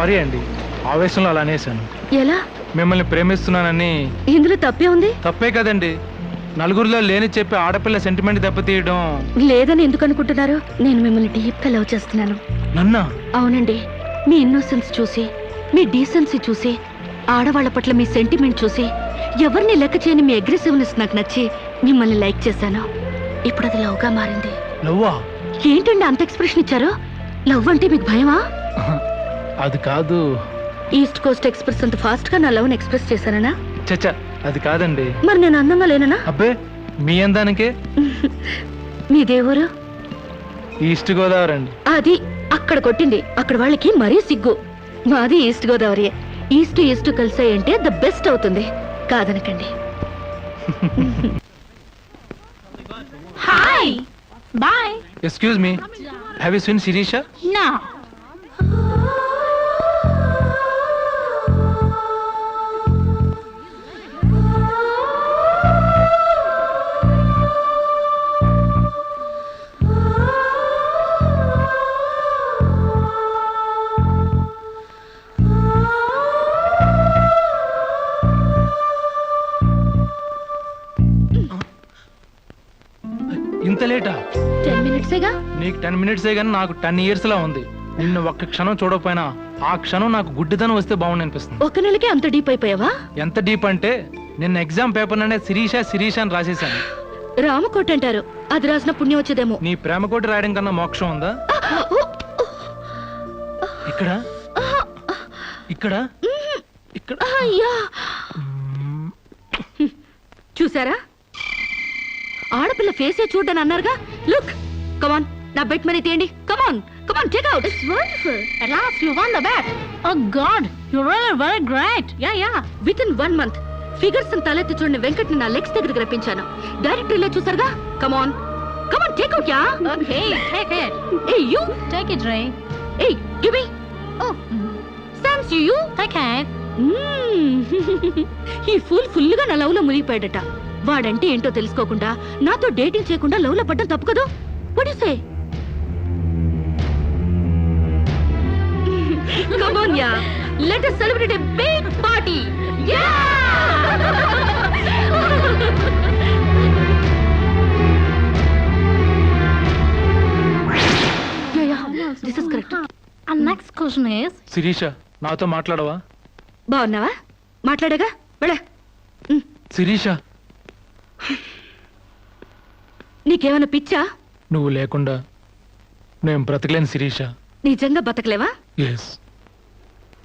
Sorry అండి. ఆవేశంలో అలా అనేసాను ఎలా? మిమ్మల్ని ప్రేమిస్తున్నానని ఇందులో తప్పే ఉంది? తప్పే కదండి. నలుగురిలో లేని చెప్పి ఆడపిల్ల సెంటిమెంట్ దెబ్బతీయడం. లేదని ఎందుకు అనుకుంటున్నారు? నేను మిమ్మల్ని డీప్గా లవ్ చేస్తున్నాను. నన్నా? అవునండి. మీ ఇన్నోసెన్స్ చూసి మీ డీసెన్సీ చూసి ఆడవాళ్ళ పట్ల మీ సెంటిమెంట్ చూసి ఎవరిని లెక్క చేయని మీ అగ్రెసివ్నెస్ నాకు నచ్చి మిమ్మల్ని లైక్ చేశాను. ఇప్పుడు అది లవ్గా మారింది. లవ్వా? ఏంటండి అంత ఎక్స్ప్రెషన్ ఇచ్చారు? లవ్ అంటే మీకు భయమా? అది కాదు. ఈస్ట్ కోస్ట్ ఎక్స్ప్రెస్ అంత ఫాస్ట్గా నా లవ్ ఎక్స్ప్రెస్ చేశానా చచ్చ అది కాదండి. మరి నేను అందంగా లేననా? అబ్బే మీ అందానికే? మీ దేవురు? ఈస్ట్ గోదావరి అండి అది అక్కడ కొట్టింది. అక్కడ వాళ్ళకి మరీ సిగ్గు. మాది ఈస్ట్ గోదావరి. ఈస్ట్ ఈస్ట్ కలిసాయంటే ద బెస్ట్ అవుతుంది. కాదనకండి. Hi. Bye. Excuse me. Have you seen Sirisha No. మినిట్సేగా నీకు టెన్ మినిట్సే కానీ నాకు టెన్ ఇయర్స్ లా ఉంది. నిన్ను ఒక్క క్షణం చూడకపోయినా ఆ క్షణం నాకు గుడ్డితనం వస్తే బాగుండి అనిపిస్తుంది. ఒక నెలకే అంత డీప్ అయిపోయావా? ఎంత డీప్ అంటే నిన్న ఎగ్జామ్ పేపర్ అనే శిరీష శిరీష అని రాసేసాను రామకోట అంటారు. అది రాసిన పుణ్యం వచ్చేదేమో. నీ ప్రేమ కోటి రాయడం కన్నా మోక్షం ఉందా? ఇక్కడ? ఇక్కడ? ఇక్కడ? అయ్యా! చూసారా? ఆడపిల్ల ఫేసే చూడని అన్నారుగా. లుక్ కమాన్ నా బెట్ మనీ తీయండి. Come on come on check out it's wonderful At last you won the bet. Oh God, you're really very great. Yeah, yeah. With in one month figures తలెత్తి చూడని వెంకట్ నా legs దగ్గరికి రప్పించాను. డైరెక్టరీలో చూసారుగా? Come on come on take out yeah Okay, take it. ఏ you Take it, Ray. ఏ give me Oh, mm, సామ్స్ యు take it. ఈ ఫుల్ ఫుల్గా నా లవ్లో మునిగిపోయాడట. వాడంటే ఏంటో తెలుసుకోకుండా నాతో డేటింగ్ చేయకుండా లవ్లో పడ్డం తప్పు కదా? పొడిసే Come on, yeah. Let us celebrate a big party. Yeah! yeah, yeah. This is correct. And next question is, Sirisha నాతో మాట్లాడవా బాగున్నావా మాట్లాడగా వెళ్ళ శిరీష నీకేమైనా పిచ్చా నువ్వు లేకుండా నేను బ్రతకలేను శిరీష. నిజంగా బతకలేవా ఎస్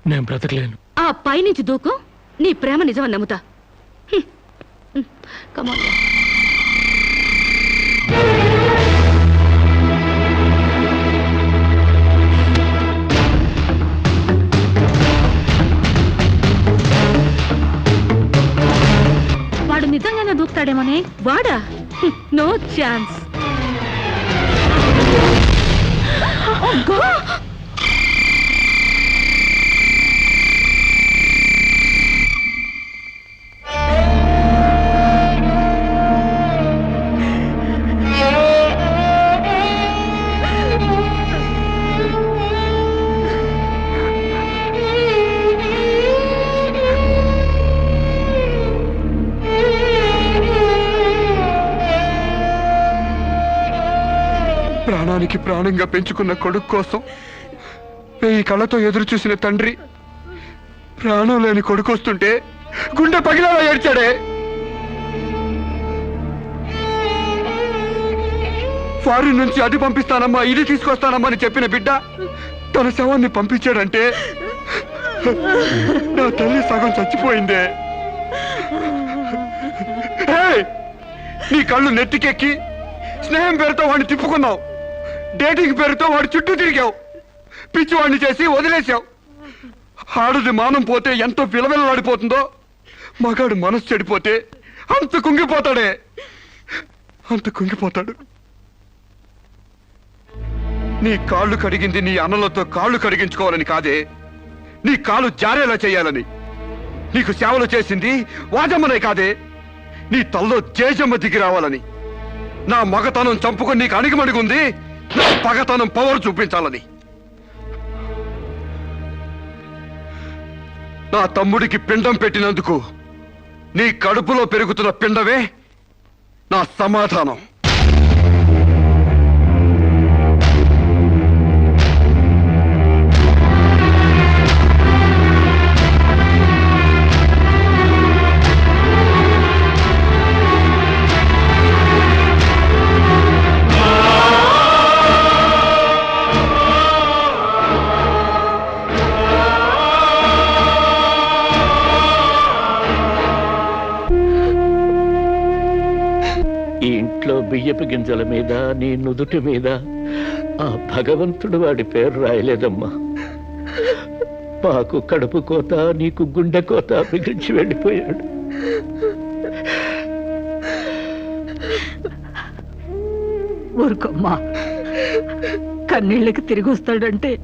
నేను బ్రతకలేను. ఆ పైనుంచి దూకు. నీ ప్రేమ నిజమని నమ్ముతా. హ్మ్. హ్మ్. Come on. వాడు నిజంగానే దూకుతాడేమోనే? వాడా? No chance Oh, God! ప్రాణానికి ప్రాణంగా పెంచుకున్న కొడుకు కోసం వెయ్యి కళ్ళతో ఎదురు చూసిన తండ్రి ప్రాణం లేని కొడుకు వస్తుంటే గుండె పగిలేలా ఏడ్చాడే? ఫారిన్ నుంచి అది పంపిస్తానమ్మా ఇది తీసుకొస్తానమ్మా అని చెప్పిన బిడ్డ తన శవాన్ని పంపించాడంటే నా తల్లి సగం చచ్చిపోయిందే. నీ కళ్ళు నెత్తికెక్కి స్నేహం పేరుతో వాడిని తిప్పుకున్నావు. డేటింగ్ పేరుతో వాడి చుట్టూ తిరిగావు. పిచ్చివాడిని చేసి వదిలేశావు. ఆడది మానం పోతే ఎంతో విలవిలలాడిపోతుందో మగాడు మనసు చెడిపోతే అంత కుంగిపోతాడే. అంత కుంగిపోతాడు. నీ కాళ్ళు కడిగింది నీ అన్నలతో కాళ్ళు కడిగించుకోవాలని కాదే. నీ కాలు జారేలా చేయాలని. నీకు సేవలు చేసింది వాజమ్మనే కాదే. నీ తల్లో జేజమ్మ దిగి రావాలని. నా మగతనం చంపుకొని నీకు అణిగిమణిగుంది పగతనం పవర్ చూపించాలని. నా తమ్ముడికి పిండం పెట్టినందుకు నీ కడుపులో పెరుగుతున్న పిండమే నా సమాధానం. గింజల మీద నీ నుదుటి మీద. ఆ భగవంతుడు వాడి పేరు రాయలేదమ్మా. మాకు కడుపు కోత నీకు గుండె కోత మిగిల్చి వెళ్ళిపోయాడు. ఊరుకోమ్మా. కన్నీళ్ళకి తిరిగి వస్తాడంటే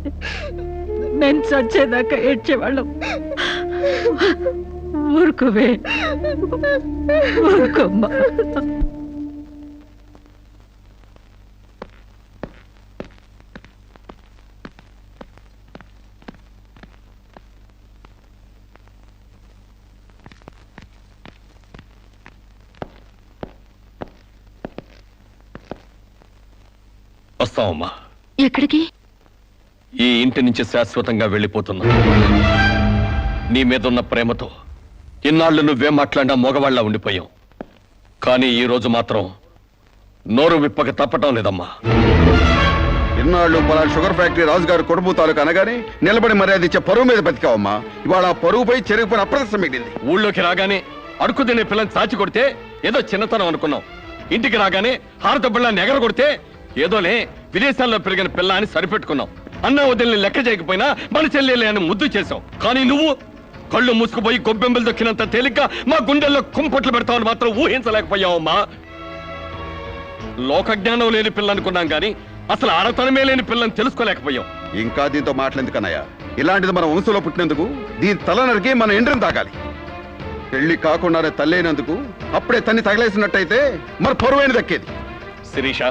నేను చచ్చేదాకా ఏడ్చేవాళ్ళం. ఊరుకోవే. ఊరుకోమ్మా. వస్తామమ్మా ఎక్కడికి? ఈ ఇంటి నుంచి శాశ్వతంగా వెళ్ళిపోతున్నా. నీ మీదున్న ప్రేమతో ఇన్నాళ్ళు నువ్వేం మాట్లాడినా మగవాళ్ళ ఉండిపోయాం. కానీ ఈ రోజు మాత్రం నోరు విప్పక తప్పటం లేదమ్మా. ఇన్నాళ్ళు పలానా షుగర్ ఫ్యాక్టరీ రాజుగారు కొడుపు తాలూకు అనగానే నిలబడి మర్యాద ఇచ్చే పరువు మీద బతికావమ్మా. ఇవాళ ఆ పరువుపై చెరుగుపై అప్రదర్శనం మిగిలింది. ఊళ్ళోకి రాగానే అడుక్కు తినే పిల్లని చాచి కొడితే ఏదో చిన్నతనం అనుకున్నాం. ఇంటికి రాగానే హారత బిళ్ళని ఎగర కొడితే ఏదోలే విదేశాల్లో పెరిగిన పిల్ల అని సరిపెట్టుకున్నాం. అన్న వదిలిని లెక్క చేయకపోయినా మన చెల్లెలే అని ముద్దు చేసావు కానీ నువ్వు కళ్ళు మూసుకుపోయి గొబ్బెంబలు దొక్కినంత తేలిగ్గా మా గుండెల్లో కుంపట్లు పెడతావని మాత్రం ఊహించలేకపోయావమ్మా. లోక జ్ఞానం లేని పిల్ల అనుకున్నాం కానీ అసలు ఆడతనమే లేని పిల్లని తెలుసుకోలేకపోయాం. ఇంకా దీంతో మాట్లాడేందుకన్నయ్య ఇలాంటిది మన వంశంలో పుట్టినందుకు దీని తల నరికి మన ఎండ్రిని తాగాలి. పెళ్ళి కాకుండానే తల్లైనందుకు అప్పుడే తన్ని తగలేసినట్టయితే మన పరువైన దక్కేది. శిరీష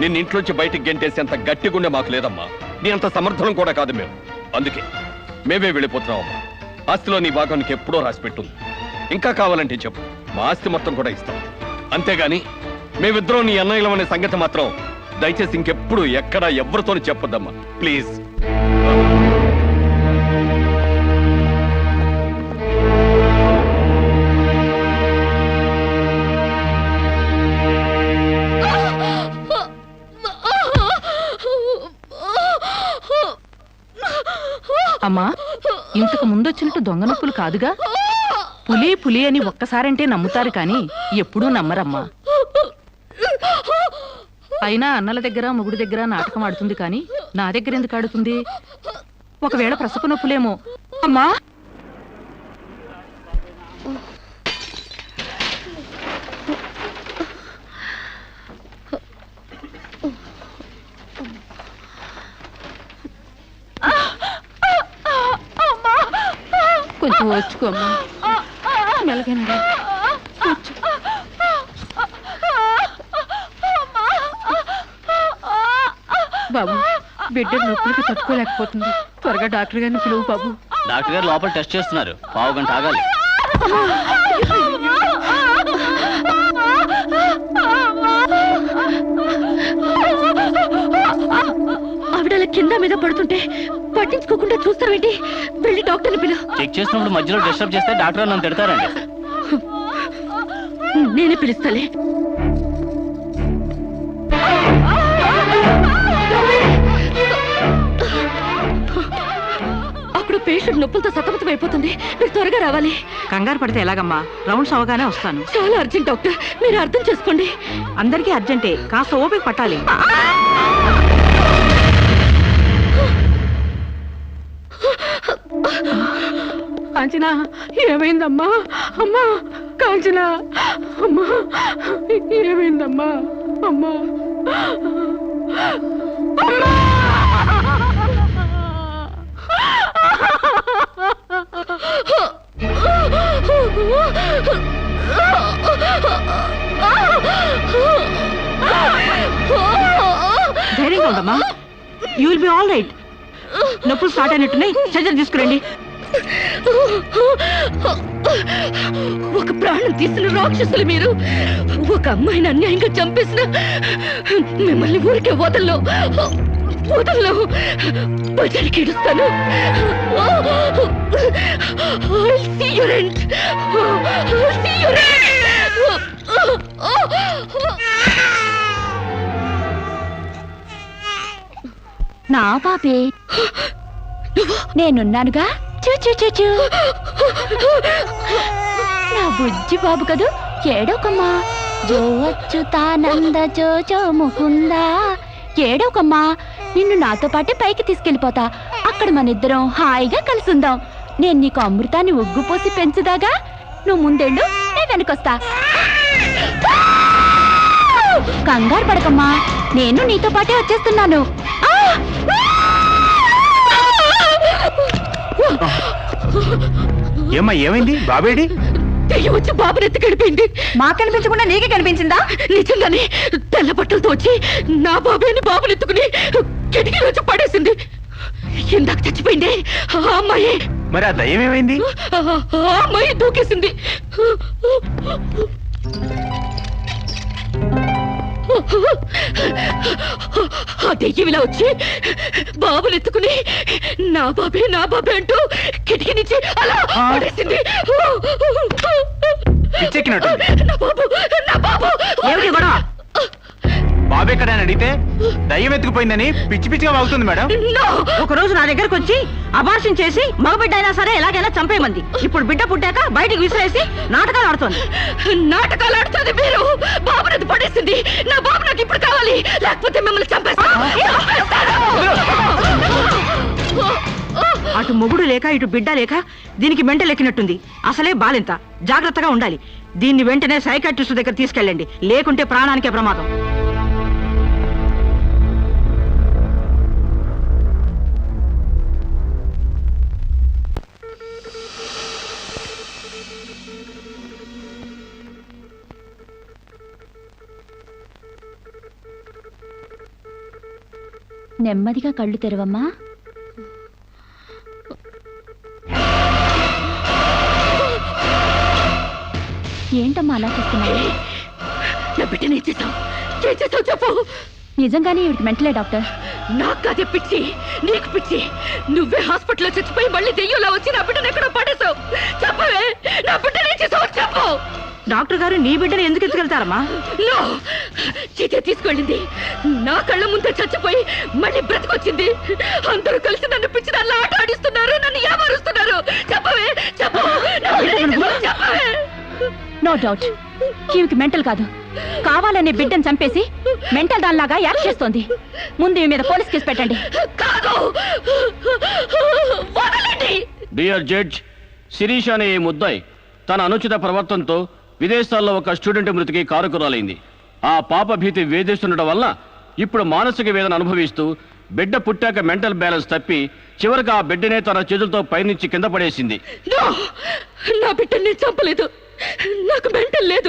నిన్న ఇంట్లోంచి బయటికి గెంటేసేంత గట్టి గుండె మాకు లేదమ్మా. నీ అంత సమర్థనం కూడా కాదు మేము. అందుకే మేమే వెళ్ళిపోతున్నామమ్మా ఆస్తిలో నీ భాగానికి ఎప్పుడో రాసిపెట్టుంది ఇంకా కావాలంటే చెప్పు. మా ఆస్తి మొత్తం కూడా ఇస్తాం. అంతేగాని మేమిద్దరం నీ అన్నయ్యలం అనే సంగతి మాత్రం దయచేసి ఇంకెప్పుడు ఎక్కడ ఎవరితోనూ చెప్పొద్దమ్మా. ప్లీజ్. అమ్మా ఇంతకు ముందొచ్చినట్టు దొంగ నొప్పులు కాదుగా? పులి పులి అని ఒక్కసారంటే నమ్ముతారు కానీ ఎప్పుడూ నమ్మరమ్మా. అయినా అన్నల దగ్గర మొగుడు దగ్గర నాటకం ఆడుతుంది కానీ నా దగ్గర ఎందుకు ఆడుతుంది? ఒకవేళ ప్రసపు నొప్పులేమో. అమ్మా! మెలగండి బాబు బిడ్డ నొప్పులకి తట్టుకోలేకపోతుంది. త్వరగా డాక్టర్ గారిని పిలువు బాబు. డాక్టర్ గారు లోపల టెస్ట్ చేస్తున్నారు. పావు గంట ఆగాలి. ఆవిడ కింద మీద పడుతుంటే పట్టించుకోకుండా చూస్తావేంటి? వెళ్ళి డాక్టర్ని పిలు. చెక్ చేసినప్పుడు మధ్యలో డిస్టర్బ్ చేస్తే డాక్టర్ నన్ను తిడతారండి. నేనే పిలుస్తాలే. అప్పుడు పేషెంట్ నొప్పులతో సతమతం అయిపోతుంది. మీరు త్వరగా రావాలి. కంగారు పడితే ఎలాగమ్మా? రౌండ్స్ అవగానే వస్తాను. చాలా అర్జెంట్ డాక్టర్. మీరు అర్థం చేసుకోండి. అందరికీ అర్జెంటే. కాస్త ఓపిక పట్టాలి. కాంచనా ఏమైందమ్మా? అమ్మా కాంచనా అమ్మా ఏమైందమ్మా? అమ్మా. ధైర్యంగా ఉండమ్మా. You will be all right నొప్పులు స్టార్ట్ అయినట్టున్నాయి. సర్జరీ తీసుకురండి. ఒక ప్రాణం తీసిన రాక్షసులు మీరు. ఒక అమ్మాయిని అన్యాయంగా చంపేసిన మిమ్మల్ని ఊరికే వదల్లో వదల్లో బజార్కి ఇడుస్తాను. నా పాపే నేనున్నానుగా? చూ చూ చూ చూ. నా బుజ్జి బాబు కదూ? ఏడోకమ్మా. జో అచ్యుతానంద జో జో ముకుందా. ఏడోకమ్మా నిన్ను నాతో పాటే పైకి తీసుకెళ్ళిపోతా. అక్కడ మన ఇద్దరం హాయిగా కలుసుందాం. నేను నీకు అమృతాన్ని ఉగ్గు పోసి పెంచుదాగా? నువ్వు ముందెళ్ళు నేను వెనకొస్తా. కంగారు పడకమ్మా. నేను నీతో పాటే వచ్చేస్తున్నాను. ఏమ్మా ఏమైంది? బాబేడి? దెయ్యం వచ్చి బాబుని ఎత్తి గడిపోయింది మాకు కనిపించకుండా నీకే కనిపించిందా? నిజంగానే తెల్ల బట్టలతో వచ్చి నా బాబేని బాబుని ఎత్తుకుని కిటికీలో వచ్చి పడేసింది. ఇందాక చచ్చిపోయింది. ఆ అమ్మాయి. మరి ఆ దయ్యం ఏమైంది? ఆ అమ్మాయి దూకేసింది. ఆ దెయ్యం ఇలా వచ్చి బాబుని ఎత్తుకుని నా బాబే నా బాబే అంటూ కిటికీ నుంచి అలా పడేసింది. నా బాబు నా బాబు. ఏమిటి గొడవ? బాబు ఎక్కడ అని అడిగితే దయ్యం ఎత్తుకుపోయిందని పిచ్చి పిచ్చిగా వాగుతుంది మేడం. No! ఒక రోజు నా దగ్గరకు వచ్చి అబార్షన్ చేసి మగబిడ్డ అయినా సరే ఎలాగైనా చంపేయమంది. ఇప్పుడు బిడ్డ పుట్టాక బయటికి విసిరేసి నాటకాలు ఆడుతోంది. నాటకాలు ఆడుతుంది మీరు? బాబు నది పడేసింది. నా బాబు నాకు ఇప్పుడు కావాలి. లేకపోతే మిమ్మల్ని చంపేస్తాను. చంపేస్తాను! అటు మొగుడు లేక ఇటు బిడ్డ లేక దీనికి మెంటలెక్కినట్టుంది అసలే బాలింత. జాగ్రత్తగా ఉండాలి. దీన్ని వెంటనే సైకాట్రిస్ట్ దగ్గర తీసుకెళ్ళండి. లేకుంటే ప్రాణానికే ప్రమాదం. నెమ్మదిగా కళ్ళు తెరవమ్మా. ఏంటమ్మా అలా చూస్తున్నావు? నా బిడ్డని చెప్పు. నిజంగానే ఇవిడికి మెంటలే డాక్టర్? నాకు అదే పిచ్చి నీకు పిచ్చి. నువ్వే హాస్పిటల్లో చచ్చిపోయి మళ్ళీ దెయ్యంలో వచ్చి నా బిడ్డను ఎక్కడో డాక్టర్ గారు నీ బిడ్డను ఎందుకు ఎత్తుకెళ్తారమ్మా? నో! చీతే తీసుకెళ్ళింది. నా కళ్ళ ముందే చచ్చిపోయి మళ్ళీ బ్రతికొచ్చింది. అందరూ కలిసి నన్ను పిచ్చి దానిలో ఆట ఆడిస్తున్నారు నన్ను ఏమారుస్తున్నారు. చెప్పవే చెప్పు నా బిడ్డని చెప్పు, చెప్పవే? No doubt. ఈవికి మెంటల్ కాదు. కావాలనే బిడ్డను చంపేసి మెంటల్ దానిలాగా యాక్ట్ చేస్తోంది. ముందు ఈమె మీద పోలీస్ కేసు పెట్టండి. కాదు. వదలండి. డియర్ జడ్జ్ శిరీష్ అనే ఈ ముద్దాయి తన అనుచిత ప్రవర్తనతో విదేశాల్లో ఒక స్టూడెంట్ మృతికి కారుకురాలైంది. ఆ పాప భీతి వేధిస్తుండటం వల్ల ఇప్పుడు మానసిక వేదన అనుభవిస్తూ బిడ్డ పుట్టాక మెంటల్ బ్యాలెన్స్ తప్పి చివరికి ఆ బిడ్డనే తన చేతులతో పైనుంచి కింద పడేసింది. నో! నా బిడ్డని నేను చంపలేదు. నాకు మెంటల్ లేదు.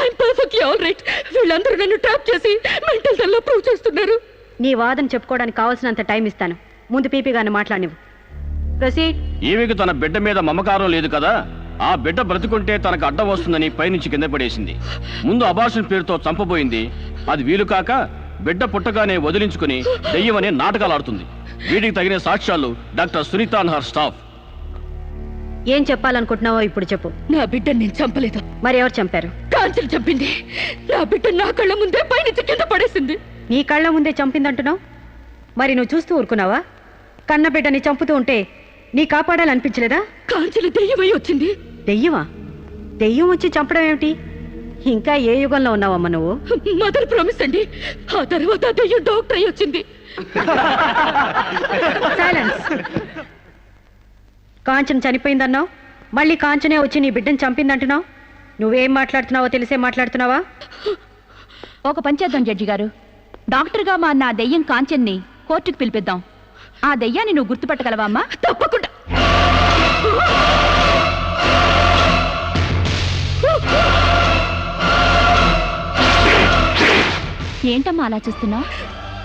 ఐఎమ్ పర్ఫెక్ట్లీ ఆల్ రైట్ వీళ్ళందరూ నన్ను ట్రాప్ చేసి మెంటల్ దానిలో ప్రూవ్ చేస్తున్నారు. నీ వాదన చెప్పుకోవడానికి కావాల్సినంత టైం ఇస్తాను. ముందు పీపీ గారిని మాట్లాడినవు ప్రొసీడ్. ఈమెకు తన బిడ్డ మీద మమకారం లేదు కదా? ఆ బిడ్డ బ్రతుకుంటే తనకు అడ్డం వస్తుందని పైనుంచి కింద పడేసింది. ముందు అబార్షన్ పేరుతో చంపబోయింది. అది వీలు కాక బిడ్డ పుట్టగానే వదిలించుకుని దెయ్యమని నాటకాలు ఆడుతుంది. వీటికి తగిన సాక్ష్యాలు doctor Sunitha and her staff. ఏం చెప్పాలనుకుంటున్నావో ఇప్పుడు చెప్పు. నా బిడ్డని నేను చంపలేదు. మరి ఎవరు చంపారు? కాంచెలు చంపింది. నా బిడ్డ నా కళ్ళ ముందే పైనుంచి కింద పడేసింది. నీ కళ్ళ ముందే చంపిందంటున్నావు? మరి నువ్వు చూస్తూ ఊరుకున్నావా? కన్న బిడ్డని చంపుతూ ఉంటే నీ కాపాడాలనిపించలేదా? కాంచెలు దెయ్యమై వచ్చింది. దెయ్యమా? దెయ్యం వచ్చి చంపడం ఏమిటి? ఇంకా ఏ యుగంలో ఉన్నావమ్మా నువ్వు? మదర్ ప్రామిస్ అండి. ఆ తర్వాత దెయ్యం డాక్టర్ అయి వచ్చింది. సైలెన్స్. కాంచన చనిపోయిందన్నావు? మళ్ళీ కాంచనే వచ్చి నీ బిడ్డను చంపిందంటున్నావు? నువ్వేం మాట్లాడుతున్నావో తెలిసే మాట్లాడుతున్నావా? ఒక పంచేద్దాం జడ్జి గారు. డాక్టర్గా మా నా దెయ్యం కాంచెన్ని కోర్టుకు పిలిపిద్దాం. ఆ దెయ్యాన్ని నువ్వు గుర్తుపట్టగలవా అమ్మా? తప్పకుండా. ఏంటమ్మా అలా చూస్తున్నావు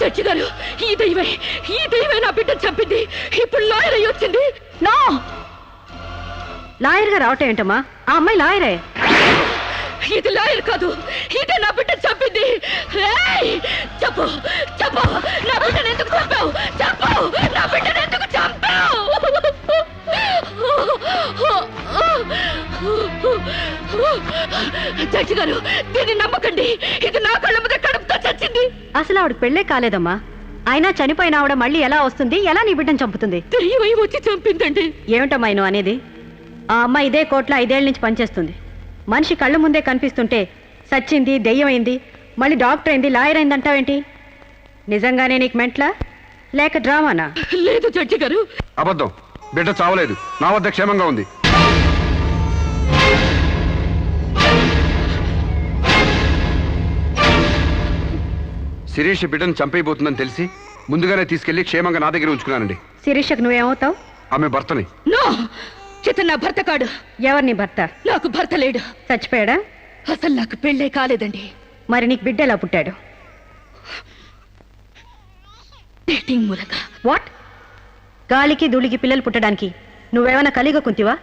చచ్చి గారు ఈ దైవే ఈ దైవే నా బిడ్డను చంపింది. ఇప్పుడు లాయర్ అయి వచ్చింది. నో! లాయర్గా రావటం ఏంటమ్మా? ఆ అమ్మాయి లాయరే? ఇది లాయర్ కాదు ఇదే నా బిడ్డ చంపింది. ఏయ్! చెప్పు చెప్పు. నా బిడ్డను ఎందుకు చంపావు? చెప్పు. నా బిడ్డను ఎందుకు చంపావు? జడ్జి గారు దీన్ని నమ్మకండి. ఇది నా కళ్ళ మీద కడుపుతో చచ్చింది. అసలు ఆవిడ పెళ్ళే కాలేదమ్మా. అయినా చనిపోయిన ఆవిడ మళ్ళీ ఎలా వస్తుంది ఎలా నీ బిడ్డను చంపుతుంది? దెయ్యమై వచ్చి చంపిందండి. ఏమిటమ్మా నువ్వు అనేది? ఆ అమ్మాయి ఇదే కోర్టులో ఐదేళ్ళ నుంచి పనిచేస్తుంది. మనిషి కళ్ళ ముందే కనిపిస్తుంటే సచ్చింది దెయ్యమైంది మళ్ళీ డాక్టర్ అయింది లాయర్ అయింది అంటావేంటి నిజంగానే నీకు మెంట్లా? లేక డ్రామానా? లేదు జడ్జి గారు. అబద్ధం. బిడ్డ చావలేదు. నా వద్ద క్షేమంగా ఉంది. శిరీష్ బిడ్డను చంపైపోతుందని తెలిసి ముందుగానే తీసుకెళ్ళి క్షేమంగా నా దగ్గర ఉంచుకున్నానండి. శిరీషకు నువ్వేమవుతావు? ఆమె భర్తని. నో! ఇతను నా భర్త కాడు. ఎవరు నీ భర్త? నాకు భర్త లేడు. చచ్చిపోయాడా? అసలు నాకు పెళ్ళే కాలేదండి. మరి నీకు బిడ్డ ఎలా పుట్టాడు? డేటింగ్ మూలంగా. వాట్? గాలికి ధూళికి పిల్లలు పుట్టడానికి నువ్వేమైనా కలిగ కుంతివా?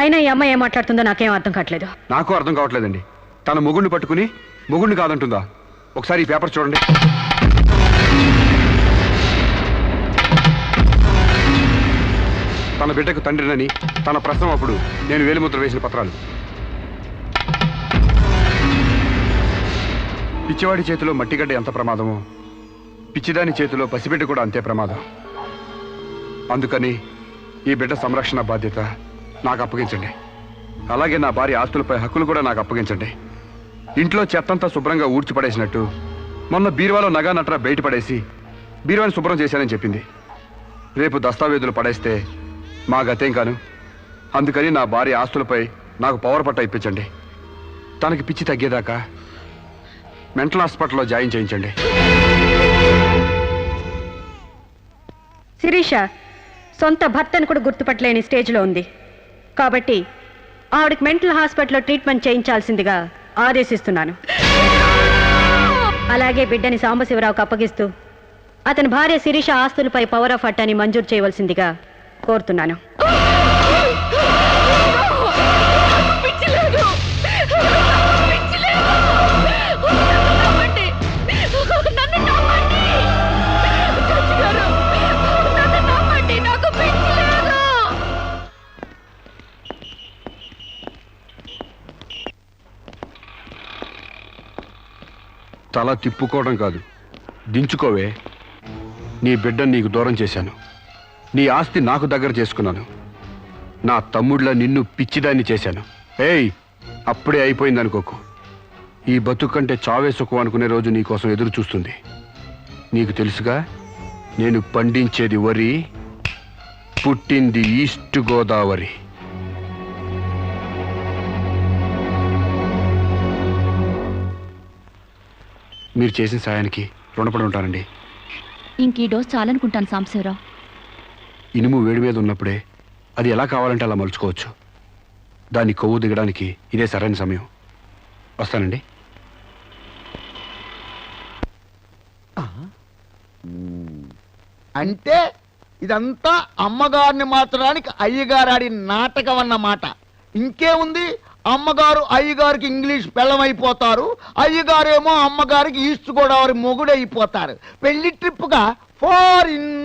అయినా ఈ అమ్మాయి ఏం మాట్లాడుతుందో నాకేం అర్థం కావట్లేదు. నాకు అర్థం కావట్లేదండి. తన మొగుడిని పట్టుకుని మొగుడిని కాదంటుందా? ఒకసారి ఈ పేపర్ చూడండి. తన బిడ్డకు తండ్రినని తన ప్రశ్న అప్పుడు నేను వేలిముద్ర వేసిన పత్రాలు. పిచ్చివాడి చేతిలో మట్టిగడ్డ ఎంత ప్రమాదమో పిచ్చిదాని చేతిలో పసిబిడ్డ కూడా అంతే ప్రమాదం. అందుకని ఈ బిడ్డ సంరక్షణ బాధ్యత నాకు అప్పగించండి. అలాగే నా భార్య ఆస్తులపై హక్కులు కూడా నాకు అప్పగించండి. ఇంట్లో చెత్తంతా శుభ్రంగా ఊడ్చిపడేసినట్టు మొన్న బీరువాలో నగా నట్రా బయటపడేసి బీరువాని శుభ్రం చేశానని చెప్పింది. రేపు దస్తావేజులు పడేస్తే మా గతేం కాను. అందుకని నా భార్య ఆస్తులపై నాకు పవర్ పట్ట ఇప్పించండి. తనకి పిచ్చి తగ్గేదాకా మెంటల్ హాస్పిటల్లో జాయిన్ చేయించండి. శిరీష సొంత భర్తను కూడా గుర్తుపట్టలేని స్టేజ్లో ఉంది. కాబట్టి ఆవిడకి మెంటల్ హాస్పిటల్లో ట్రీట్మెంట్ చేయించాల్సిందిగా ఆదేశిస్తున్నాను. అలాగే బిడ్డని సాంబశివరావుకు అప్పగిస్తూ అతని భార్య శిరీష ఆస్తులపై పవర్ ఆఫ్ అట్టాని మంజూరు చేయవలసిందిగా కోరుతున్నాను. తల తిప్పుకోవడం కాదు. దించుకోవే. నీ బిడ్డను నీకు దూరం చేశాను. నీ ఆస్తి నాకు దగ్గర చేసుకున్నాను. నా తమ్ముళ్ళ నిన్ను పిచ్చిదాన్ని చేశాను. ఏయ్ అప్పుడే అయిపోయింది అనుకోకు. ఈ బతుకు కంటే చావే సుఖం అనుకునే రోజు నీకోసం ఎదురు చూస్తుంది. నీకు తెలుసుగా నేను పండించేది వరి పుట్టింది ఈస్ట్ గోదావరి. మీరు చేసిన సాయానికి రుణపడి ఉంటానండి. ఇంక ఈ డోస్ చాలనుకుంటాను సాంబశివరావు ఇనుము వేడి మీద ఉన్నప్పుడే అది ఎలా కావాలంటే అలా మలుచుకోవచ్చు. దాన్ని కొవ్వు దిగడానికి ఇదే సరైన సమయం. వస్తానండి. అంటే ఇదంతా అమ్మగారిని మార్చడానికి అయ్యగారు ఆడిన నాటకం అన్నమాట. ఇంకేముంది? అమ్మగారు అయ్యగారికి ఇంగ్లీష్ పెళ్ళమైపోతారు. అయ్యగారేమో అమ్మగారికి ఈస్ట్ గోదావరి మొగుడైపోతారు. పెళ్ళి ట్రిప్గా foreign.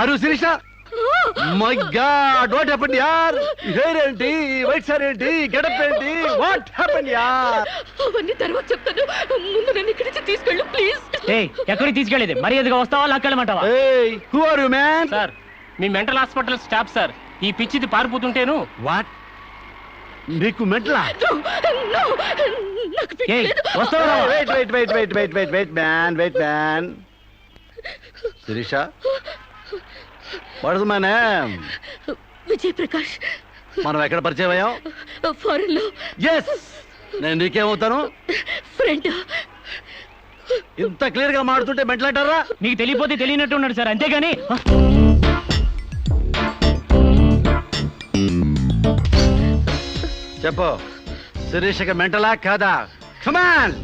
Are Sirisha? My God what happened యార్ హెయిర్ ఏంటి? వైట్ సార్ ఏంటి? గెటప్ ఏంటి? వాట్ హ్యాపెండ్ యార్ అవన్నీ తర్వాత చెప్తాను. ముందు నన్ను ఇక్కడి నుంచి తీసుకెళ్ళు ప్లీజ్ ఎక్కడికి తీసుకెళ్ళేది? మరి ఎదుగా వస్తావా లాక్కెళ్ళమంటావా? Who are you man sir me mental hospital staff sir ఈ పిచ్చిది పారిపోతుంటేను. వాట్ నీకు మెట్లా wait wait wait wait wait wait wait man wait man Sirisha what my name Vijay Prakash మనం ఎక్కడ పరిచయం అయ్యాం? ఫారెన్లో ఎస్ నేను నీకేమవుతాను? ఫ్రెండ్. ఇంత క్లియర్గా మాడుతుంటే మెంటలంటారా? మీకు తెలియపోతే తెలియనట్టు ఉన్నాడు సార్ అంతేగాని చెప్పు. శిరీషకి మెంటలా కాదా? కమాన్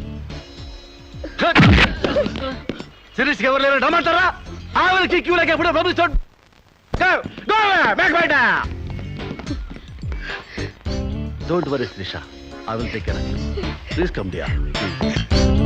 శిరీష్కి ఎవరు లేరు రమ్మంటారా? ఆవిడకి క్యూలకి ఎప్పుడో పంపిస్తాడు don't worry Sirisha I will take care please come dear come on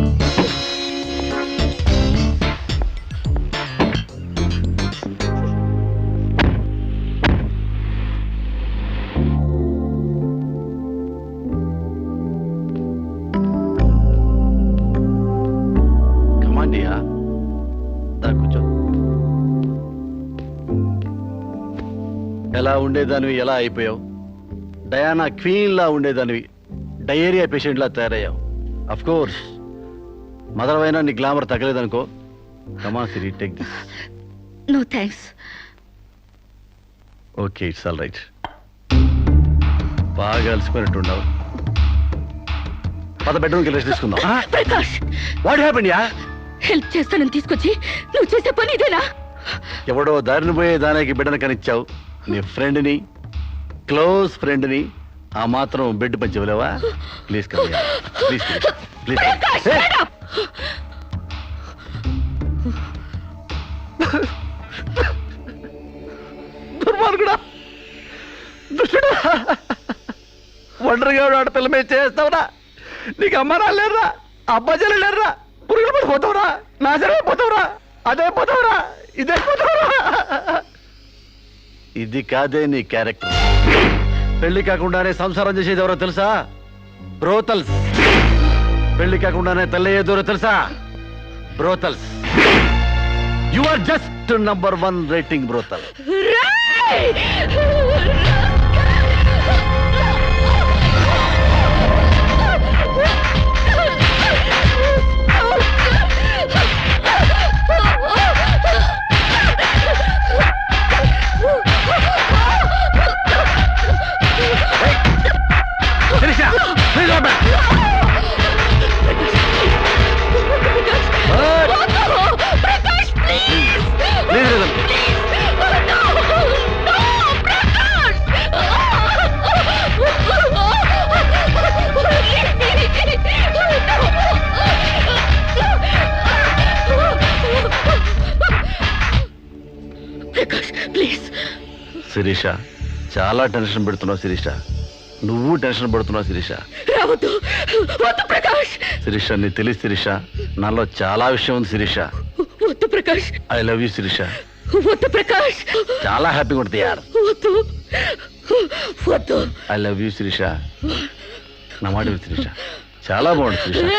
ఎలా ఉండేదానివి ఎలా అయిపోయావు? డయానా క్వీన్ లా ఉండేదానివి డయేరియా పేషెంట్ లా తయారయ్యావు. అఫ్ కోర్స్ మదర్ అయినా నీ glamour తగ్గలేదనుకో. Come on Siri take this no thanks okay it's all right బాగా అలసిపోయినట్టున్నావు. పద బెడ్రూమ్కి రెస్ట్ తీసుకుందాం. Prakash! What happen yeah help చేస్తానని తీసుకొచ్చి నువ్వు చేసే పని ఇదేనా? ఎవడో దారిని పోయే దానికి బిడ్డను కనిచ్చావు. నీ ఫ్రెండ్ని క్లోజ్ ఫ్రెండ్ని ఆ మాత్రం బెడ్ పంచవలేవా ప్లీజ్ కమ్ ప్లీజ్ ప్లీజ్ దుర్మార్గుడా! దుష్టుడా! ఒంటరిగా ఆడపిల్ల మీద చేస్తావురా. నీకు అమ్మ రాలేరురా అబ్బాజలు లేరురా పురుగులు పడిపోతావురా నాశనమైపోతావురా అదే పోతావురా ఇదే పోతావురా ఇది కాదే నీ క్యారెక్టర్. పెళ్ళి కాకుండానే సంసారం చేసేది ఎవరో తెలుసా? బ్రోతల్స్. పెళ్ళి కాకుండానే తల్లయ్యేదెవరో తెలుసా? Brothels. You are just number one rating brothel. చాలా టెన్షన్ పెడుతున్నావు శిరీష? నువ్వు టెన్షన్ పడుతున్నావు శిరీష. రావద్దు. వద్దు ప్రకాష్. శిరీష నీకు తెలుసు శిరీష నాలో చాలా విషయం ఉంది శిరీష. వద్దు Prakash. I love you Sirisha. వద్దు ప్రకాష్. చాలా హ్యాపీగా ఉంటుంది యార్. వద్దు. వద్దు. I love you Sirisha. నా మాట శిరీష. చాలా బాగుంది శిరీష.